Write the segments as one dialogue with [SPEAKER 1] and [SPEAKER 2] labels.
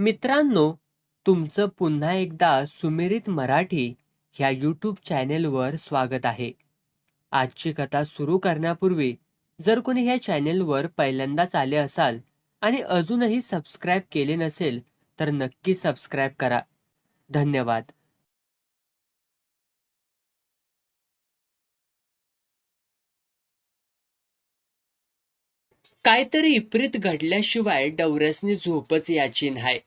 [SPEAKER 1] मित्रांनो तुमचं पुन्हा एकदा सुमिरित मराठी ह्या यूट्यूब चॅनेलवर स्वागत आहे. आजची कथा सुरू करण्यापूर्वी जर कोणी ह्या चॅनेलवर पहिल्यांदाच आले असाल आणि अजूनही सबस्क्राईब केले नसेल तर नक्की सबस्क्राईब करा. धन्यवाद. काहीतरी इप्रित घडल्याशिवाय डवऱ्यासनी झोपच याची नाही.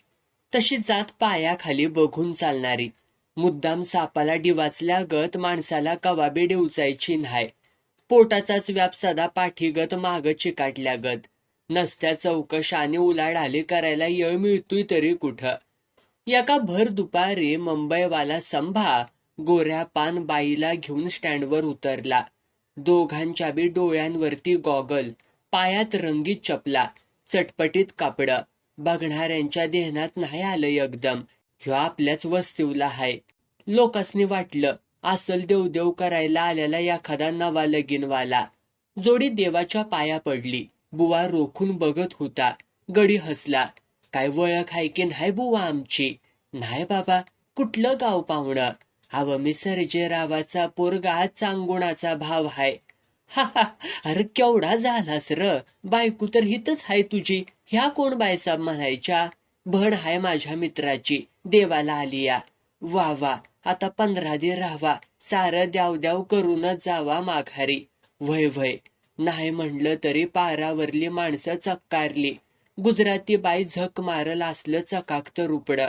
[SPEAKER 1] तशी जात पायाखाली बघून चालणारी. मुद्दाम सापाला डिवाचल्यागत माणसाला कवाबी डिवचायची न्हाय. पोटाचाच व्याप सदा पाठीगत माग चिकाटल्यागत नसत्या चौकश आणि उलाढाली करायला येळ मिळतोय तरी कुठं? एका भर दुपारी मुंबईवाला संभा गोऱ्या पान बाईला घेऊन स्टँडवर उतरला. दोघांच्या बी डोळ्यांवरती गॉगल पायात रंगीत चपला चटपटीत कापडं. बघणाऱ्यांच्या देहनात नाही आलं एकदम. ह्यो आपल्याच वस्तीवला हाय. लोकांनी वाटलं असल देवदेव करायला आलेला एखादा नवा लगीनवाला. जोडी देवाच्या पाया पडली. बुवा रोखून बघत होता. गडी हसला. काय वळख आहे की नाही बुवा आमची? नाही बाबा कुठलं गाव पाहुणं? अव मी सर्जेरावाचा पोरगा चांगुणाचा भाव हाय. हा हा. अरे केवढा झालास र. बायको तर हितच हाय तुझी. ह्या कोण बायसाब म्हणायच्या? भण हाय माझ्या मित्राची. देवाला आलिया. वा वा. आता पंधरा दे राहावा. सारं द्याव द्याव करूनच जावा माघारी. वय वय नाही म्हणलं तरी पारावरली माणसं चक्कारली. गुजराती बाई झक मारल असलं चकाकत रुपड.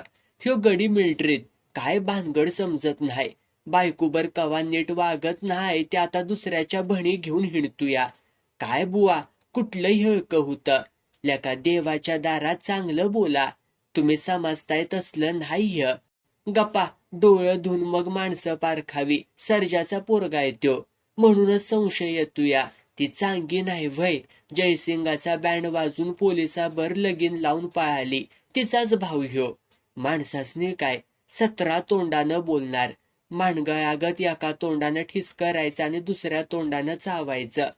[SPEAKER 1] ह्यो गडी मिल्ट्रीत. काय भानगड समजत नाही. बायकोबर कवा नीट वागत नाही ते आता दुसऱ्याच्या भणी घेऊन हिंडतूया. काय बुवा? कुठलं हिळक होतं. लेका देवाच्या दारात चांगलं बोला. तुम्ही समजताय तसलं नाही गप्पा डोळं धुन मग माणसं पारखावी. सर्जाचा पोरगा येतो. म्हणूनच संशय येतोया. ती चांगी नाही वय जयसिंगाचा बँड वाजून पोलिसाबर लगीन लावून पळाली. तिचाच भाव ह्यो. माणसासनी काय? सतरा तोंडानं बोलणार. माणगळागत एका तोंडानं ठिस करायचं आणि दुसऱ्या तोंडानं चावायचं.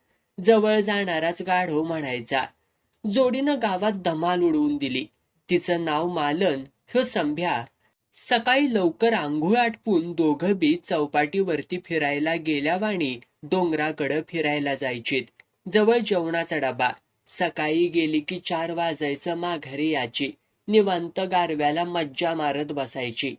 [SPEAKER 1] जवळ जाणाराच गाढव म्हणायचा. जोडीनं गावात धमाल उडवून दिली. तिचं नाव मालन ह्यो संभ्या. सकाळी लवकर आंघोळ आटपून दोघं बी चौपाटीवरती फिरायला गेल्यावाणी डोंगराकडं फिरायला जायचीत. जवळ जेवणाचा डबा. सकाळी गेली की चार वाजायचं माघारी याची निवांत गारव्याला मज्जा मारत बसायची.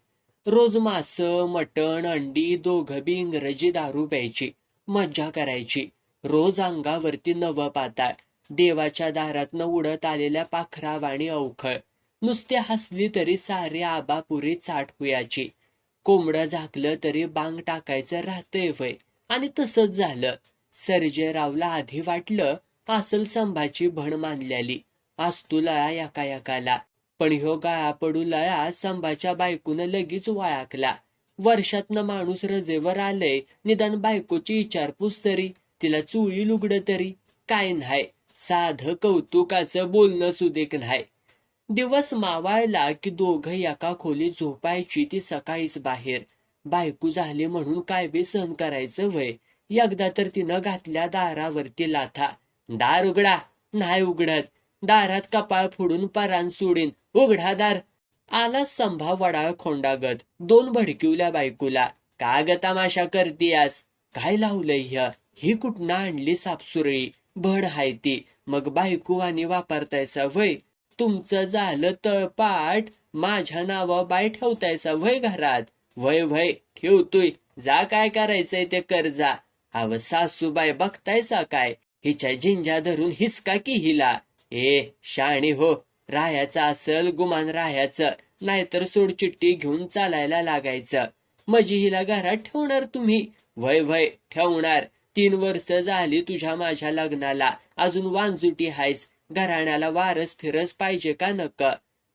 [SPEAKER 1] रोज मास मटण अंडी दोघं बी इंग्रजी दारू प्यायची. मज्जा करायची. रोज अंगावरती नवं पाताळ. देवाच्या दारातनं उडत आलेल्या पाखरावाणी अवखळ. नुसते हसली तरी सारे आबापुरी चाटकुयाची कोंबडं झाकलं तरी बांग टाकायचं राहतंय वय. आणि तसंच झालं. सर्जेरावला आधी वाटलं असल संभाची भण मानल्याली. आस्तू लळा एका एकाला पण ह्यो गाळा पडू लळा संभाच्या बायकून लगेच वळाकला. वर्षातनं माणूस रजेवर आलंय निदान बायकोची विचारपूस तरी तिला चुळी लुगडं तरी. काय नाही साधं कौतुकाचं बोलणं सुदेक नाही. दिवस मावाळला की दोघं एका खोली झोपायची ती सकाळीच बाहेर. बायको झाली म्हणून काय बी सहन करायचं वय. एकदा तर तिनं घातल्या दारावरती लाथा. दार उघडा. नाही उघडत. दारात कपाळ फोडून परान सोडीन. उघडा दार. आला संभा वडाळ खोंडागत. दोन भडकिवल्या बायकोला. का ग तमाशा करतीयास? काय लावलंय ह्य? ही कुठनं आणली सापसुरळी? भड हाय ती. मग बायको आणि वापरतायसा वय. तुमचं झालं तळपाट. माझ्या नावा बाय ठेवतायसा वय घरात. वय वय ठेवतोय जा काय करायचंय ते कर्जा अव सासूबाई बघतायसा काय? हिच्या झिंजा धरून हिसका की हिला. ए शाणी हो. राहायचं असल गुमान राहायचं. नाहीतर सोडचिट्टी घेऊन चालायला लागायचं. मजी हिला घरात ठेवणार तुम्ही? वय वय ठेवणार. तीन वर्ष झाली तुझ्या माझ्या लग्नाला. अजून वांजुटी हायस. घराण्याला वारस फिरस पाहिजे का नक?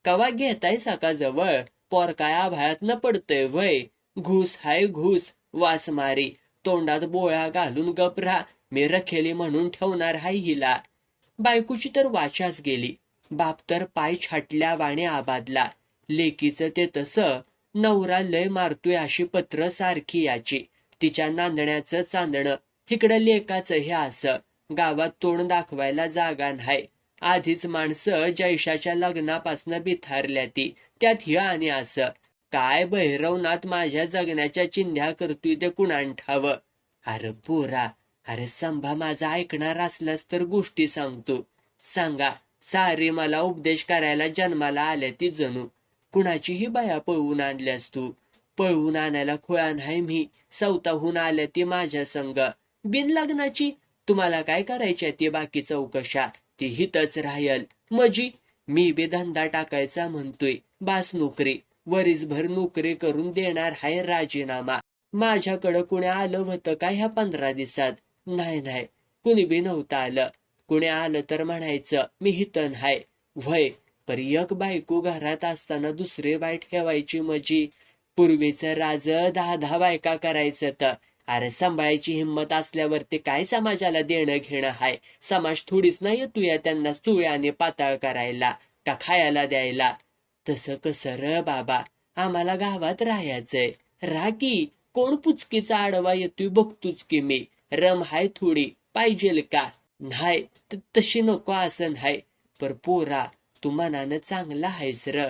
[SPEAKER 1] कवा घेताय सका जवळ? पोर काय आभाळात न पडतय वय? घुस हाय घुस. वास मारी. तोंडात बोळा घालून गपरा मी रखेली म्हणून ठेवणार हाय हिला. बायकोची तर वाचाच गेली. बाप तर पाय छाटल्या वाणे आबादला. लेकीचं ते तसं. नवरा लय मारतोय अशी पत्र सारखी याची. तिच्या नांदण्याचं चांदणं. इकडं लेकाचं हे असं गावात तोंड दाखवायला जागा नाही. आधीच माणसं जैशाच्या लग्नापासनं बिथारल्या ती त्यात ही आणि असं काय भैरवनाथ माझ्या जगण्याच्या चिंध्या करतोय ते कुणान ठावं अरे पोरा अरे संभा माझा ऐकणार असलास तर गोष्टी सांगतो. सांगा सारी मला उपदेश करायला जन्माला आल्या ती जणू. कुणाचीही बाया पळवून आणल्यास तू? पळवून आणायला खुळा नाही मी. सौताहून आल्या ती माझ्या संग. बिन लग्नाची तुम्हाला काय करायच्या ती बाकी चौकशा? ती हितच राहील मजी मी बी धंदा टाकायचा म्हणतोय. बास नोकरी. वरीसभर नोकरी करून देणार हाय राजीनामा. माझ्याकडं कुणी आलं होतं का ह्या पंधरा दिवसात? नाही नाही. कुणी बी नव्हतं आलं. कुणी आलं तर म्हणायचं मी हितन हाय. व्हय पर एक बायको घरात असताना दुसरी बाय ठेवायची मजी. पूर्वीचं राज दहा दहा बायका करायचं तर अरे सांभाळायची हिंमत असल्यावरती काय समाजाला देणं घेणं हाय? समाज थोडीच नाही येतोया त्यांना चुळ्याने पाताळ करायला का खायला द्यायला? तसं कसं र बाबा? आम्हाला गावात राहायचंय. राकी कोण पुचकीचा आडवा येतोय बघतोच की मी. रम हाय थोडी पाहिजेल का? नाही तशी नको असं नाही पर पोरा तू मनानं चांगला हायस र.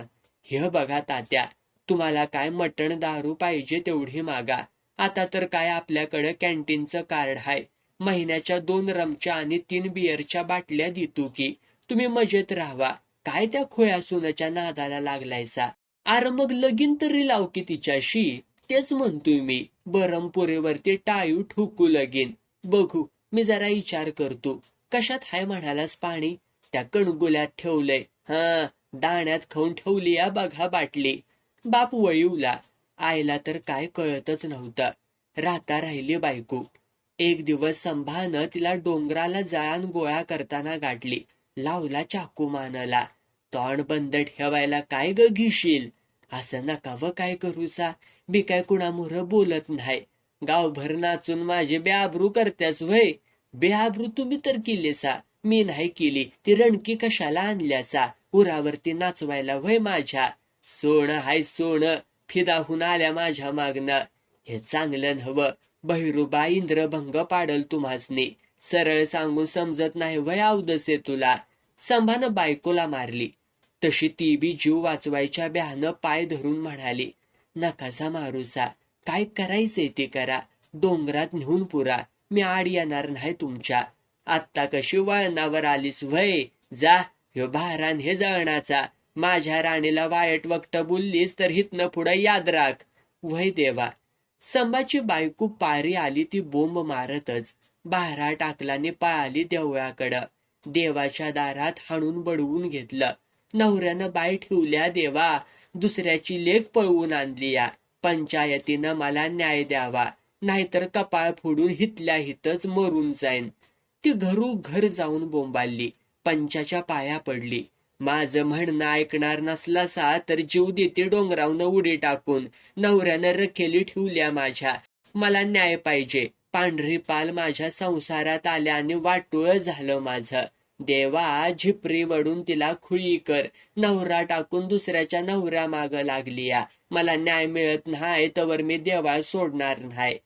[SPEAKER 1] हे बघा तात्या तुम्हाला काय मटण दारू पाहिजे तेवढी मागा. आता तर काय आपल्याकडं कॅन्टीनचं कार्ड हाय. महिन्याच्या दोन रमच्या आणि तीन बियरच्या बाटल्या देतो की तुम्ही मजेत राहावा. काय त्या खोया सुनाच्या नादाला लागलायसा? अरे मग लगीन तरी लाव की तिच्याशी. तेच म्हणतोय मी. बरमपुरेवरती टाळू ठोकू लगीन. बघू मी जरा विचार करतो. कशात हाय म्हणालास पाणी? त्या कणगुल्यात ठेवलंय. हा दाण्यात खाऊन ठेवली या बघा बाटली. बाप वळीवला. आईला तर काय कळतच नव्हतं. राहता राहिली बायको. एक दिवस संभानं तिला डोंगराला जळान गोळा करताना गाठली. लावला चाकू मानला. तोंड बंद ठेवायला काय ग घेशील? असं नका व काय करूसा? मी काय कुणामुर बोलत नाही. गावभर नाचून माझे बेआबरू करत्यास व्हय? बेआबरू तुम्ही तर केलीसा. मी नाही केली. ती रणकी कशाला आणल्यासा? उरावरती नाचवायला व्हय माझ्या? सोनं हाय सोनं. फिदाहून आल्या माझ्या मागणं हे चांगलं हवं बहिरुबा इंद्रभंग पाडल तुम्हासनी. सरळ सांगून समजत नाही वय अवदसे तुला. संभानं बायकोला मारली. तशी ती बी जीव वाचवायच्या ब्यानं पाय धरून म्हणाली नकासा मारूसा काय करायचंय ते करा. डोंगरात नेऊन पुरा. मी आड येणार नाही तुमच्या. आत्ता कशी वळणावर आलीस वय? जा ह्यो भारान हे जळणाचा. माझ्या राणीला वाईट वक्त बोललीस तर हितनं पुढं याद राख. वय देवा. संभाची बायको पारी आली ती बोंब मारतच. बाहेरा टाकलाने पळाली देवळाकडं. देवाच्या दारात हाणून बडवून घेतलं. नवऱ्यानं बाई ठेवल्या देवा. दुसऱ्याची लेख पळवून आणली या. पंचायतीनं मला न्याय द्यावा. नाहीतर कपाळ फोडून हितल्या हितच मरून जाईन. ती घरू घर जाऊन बोंबालली. पंचाच्या पाया पडली. माझं म्हणणं ऐकणार नसलासा तर जीव देते डोंगरावनं उडी टाकून. नवऱ्यानं रखेली ठेवल्या माझ्या. मला न्याय पाहिजे. पांढरी पाल माझ्या संसारात आल्या आणि वाटोळ झालं माझं. देवा झिपरी वडून तिला खुळी कर. नवरा टाकून दुसऱ्याच्या नवऱ्या माग लागली या मला न्याय मिळत नाही तर मी देवा सोडणार नाही.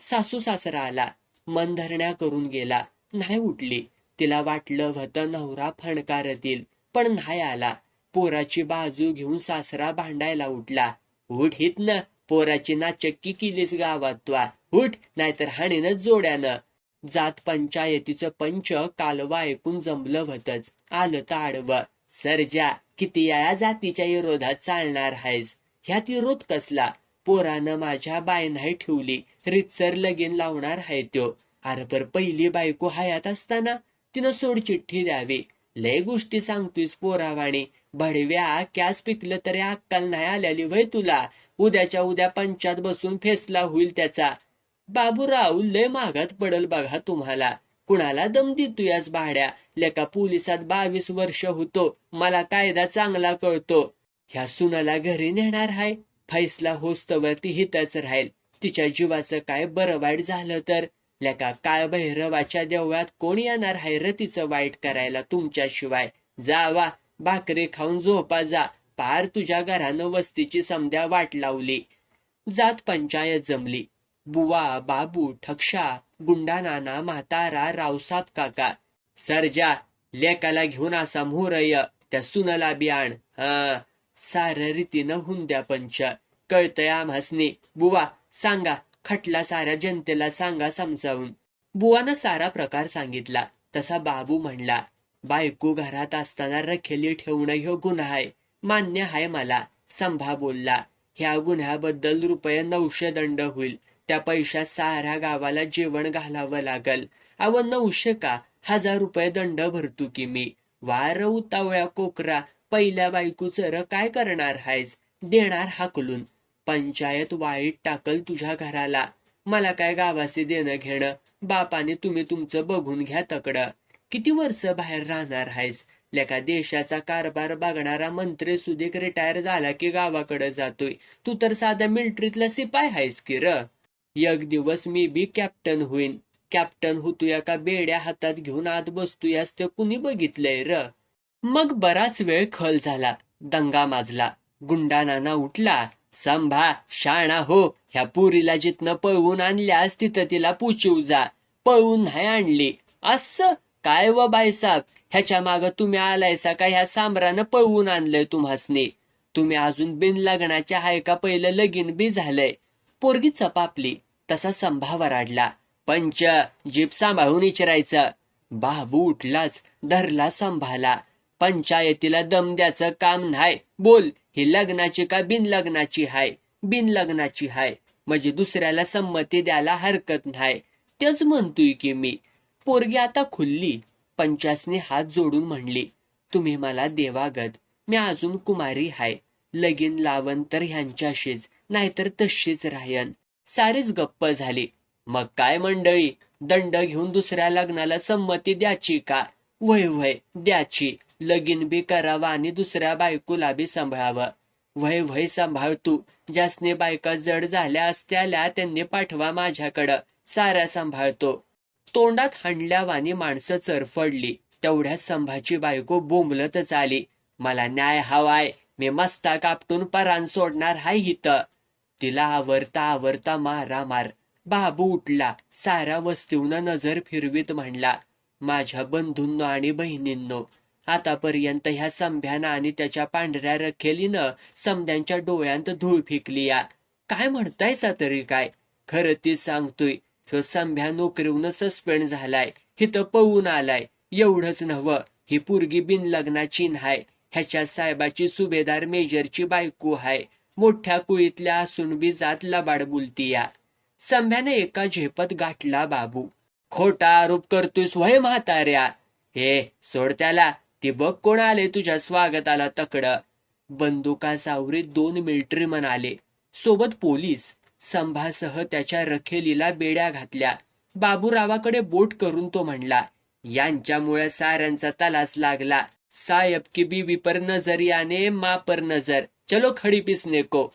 [SPEAKER 1] सासू सासरा आला मन धरण्या करून गेला. नाही उठली. तिला वाटलं होतं नवरा फणकारतील. पण नाही आला. पोराची बाजू घेऊन सासरा भांडायला उठला. उठ हित ना पोराची नाचक्की केलीस गावात त्वा उठ नाहीतर हाणीनच जोड्यानं. जात पंचायतीचं पंच कालवा ऐकून जमलं होतच आलं तर आडवं. सरजा किती या जातीच्या विरोधात चालणार आहेस ह्यात विरोध कसला? पोरानं माझ्या बाय नाही ठेवली रितसर लगीन लावणार हाय त्यो. अरे पर पहिली बायको हयात असताना तिनं सोड चिठ्ठी द्यावी. लय गोष्टी सांगतोयस पोरावाणी. भडव्या कॅस पिकलं तरी अक्कल नाही आलेली वय तुला. उद्याच्या उद्या पंचात बसून फेसला होईल त्याचा. बाबूराव लय मागात पडल बघा तुम्हाला. कुणाला दम देतोयास भाड्या? लेका पोलिसात बावीस वर्ष होतो. मला कायदा चांगला कळतो. ह्या सुनाला घरी नेणार हाय? फैसला होस्तवर ती हितच राहील. तिच्या जीवाचं काय बरं वाईट झालं तर? लेका काळभैरवाच्या देवळात कोणी येणार हैरतीचं वाईट करायला तुमच्याशिवाय? जावा भाकरी खाऊन झोपा जा. पार तुझ्या घरानं वस्तीची समध्या वाट लावली. जात पंचायत जमली. बुवा बाबू ठक्षा गुंडा नाना म्हातारा रावसाब काका. सरजा लेकाला घेऊन असा मोरय त्या सुनाला बी आण. हा सार रीतीनं हुंद्या पंच. कळतंय आम्हासने. बुवा सांगा खटला साऱ्या जनतेला सांगा समजावून. बुवानं सारा प्रकार सांगितला. तसा बाबू म्हणला बायको घरात असताना रखेली ठेवणं ह्यो गुन्हा आहे मान्य आहे मला संभा बोलला. ह्या गुन्ह्याबद्दल रुपये नऊशे दंड होईल. त्या पैशात साऱ्या गावाला जेवण घालावं लागल. अव नऊशे का? हजार रुपये दंड भरतो की मी. वार उतावळ्या कोकरा पहिल्या बायकोचं र काय करणार हायस? देणार हाकलून. पंचायत वाईट टाकल तुझ्या घराला. मला काय गावाचे देणं घेणं? बापाने तुम्ही तुमचं बघून घ्या तकडं. किती वर्ष बाहेर राहणार आहेस? लेका देशाचा कारभार बघणारा मंत्री सुदीक रिटायर झाला की गावाकडे जातोय. तू तर साधा मिलिटरीतला सिपाय हायस की र? एक दिवस मी बी कॅप्टन होईन. कॅप्टन होतोय का बेड्या हातात घेऊन आत बसतोयास ते कुणी बघितलंय र? मग बराच वेळ खल झाला. दंगा माजला. गुंडानाना उठला. संभा शाणा हो ह्या पुरीला जिथनं पळवून आणल्यास तिथं तिला पुचिव जा. पळवून नाही आणली. असं? काय व बायसाब ह्याच्या माग तुम्ही आलायसा का? ह्या सांबरानं पळवून आणलंय तुम्हासनी. तुम्ही अजून बिन लग्नाच्या हाय का? पहिलं लगीन बी झालंय. पोरगी चपापली. तसा संभा वराडला. पंच जीप सांभाळून इचरायचं. बाबू उठलाच धरला संभाला. पंचायतीला दम द्याचं काम नाही. बोल. ही लग्नाची का बिन लग्नाची हाय? बिन लग्नाची हाय. म्हणजे दुसऱ्याला संमती द्यायला हरकत नाही. तेच म्हणतोय की मी. पोरगी आता खुल्ली. पंचासने हात जोडून म्हणली तुम्ही मला देवागत. मी अजून कुमारी हाय. लगीन लावन तर ह्यांच्याशीच नाहीतर तशीच राहन. सारीच गप्प झाली. मग काय मंडळी? दंड घेऊन दुसऱ्या लग्नाला संमती द्याची का? वय वय द्याची लगीन बी करावं आणि दुसऱ्या बायकोला बी सांभाळावं. वय वय सांभाळ तू. ज्यासने बायका जड झाल्या असत्याला त्यांनी पाठवा माझ्याकडं. साऱ्या सांभाळतो. तोंडात हाणल्यावानी माणसं चरफडली तेवढ्यात संभाची बायको बोंबलतच आली. मला न्याय हवाय. मी मस्ता कापटून परान सोडणार हाय हित तिला आवरता आवरता मारा मार. बाबू उठला. साऱ्या वस्तीवनं नजर फिरवीत म्हणला. माझ्या बंधूंनो आणि बहिणींनो आतापर्यंत ह्या संभ्यानं आणि त्याच्या पांढऱ्या रखेलीनं समद्यांच्या डोळ्यांत धूळ फेकली या काय म्हणतायसा तरी काय? खरं ती सांगतोय ह्यो संभ्या नोकरीवनं सस्पेंड झालाय हिथं पळून आलाय. एवढंच नव्हं ही पोरगी बिन लग्नाची हाय ह्याच्या साहेबाची सुभेदार मेजरची बायको हाय. मोठ्या कुळीतल्या असून बी जात लबाड बोलती या संभ्याने एका झेपत गाठला बाबू. खोटा आरोप करतोयस वय म्हाताऱ्या? हे सोड त्याला. ते बघ कोण आले तुझ्या स्वागताला तकड. बंदुका सावरीत दोन मिलिटरी म्हणाले सोबत पोलीस संभासह त्याच्या रखेलीला बेड्या घातल्या. बाबूरावाकडे बोट करून तो म्हणला यांच्यामुळे साऱ्यांचा तलास लागला. साहेब की बीबी पर नजर याने मा पर नजर. चलो खडी पिसने को.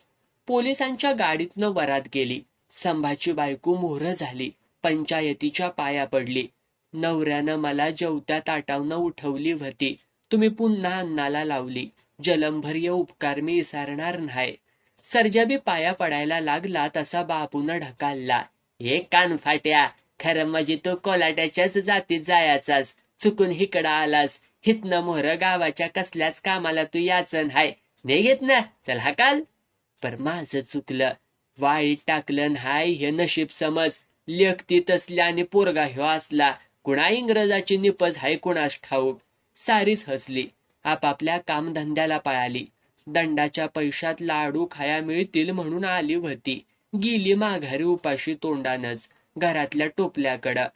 [SPEAKER 1] पोलिसांच्या गाडीतनं वरात गेली. संभाची बायको मोहर झाली. पंचायतीच्या पाया पडली. नवऱ्यानं मला जेवत्या ताटावनं उठवली होती तुम्ही पुन्हा अन्नाला लावली. जलमभर्य उपकार मी विसरणार नाही. सर्जाबी पाया पडायला लागला तसा बापून ढकालला. हे कानफाट्या खरं म्हणजे तो कोलाट्याच्याच जातीत जायाचास. चुकून हिकडा आलास. हितनं मोहर गावाच्या कसल्याच कामाला तू याचन हाय नाही घेत ना चल हकाल पर माझं चुकलं. वाईट टाकलं हाय हे नशीब समज. लेखती तसल्या आणि पोरगा ह्यो असला. कुणा इंग्रजाची निपज हाय कुणास ठाऊक सारीच हसली. आपापल्या कामधंद्याला पळाली. दंडाच्या पैशात लाडू खाया मिळतील म्हणून आली होती गेली माघारी उपाशी तोंडानच घरातल्या टोपल्याकडं.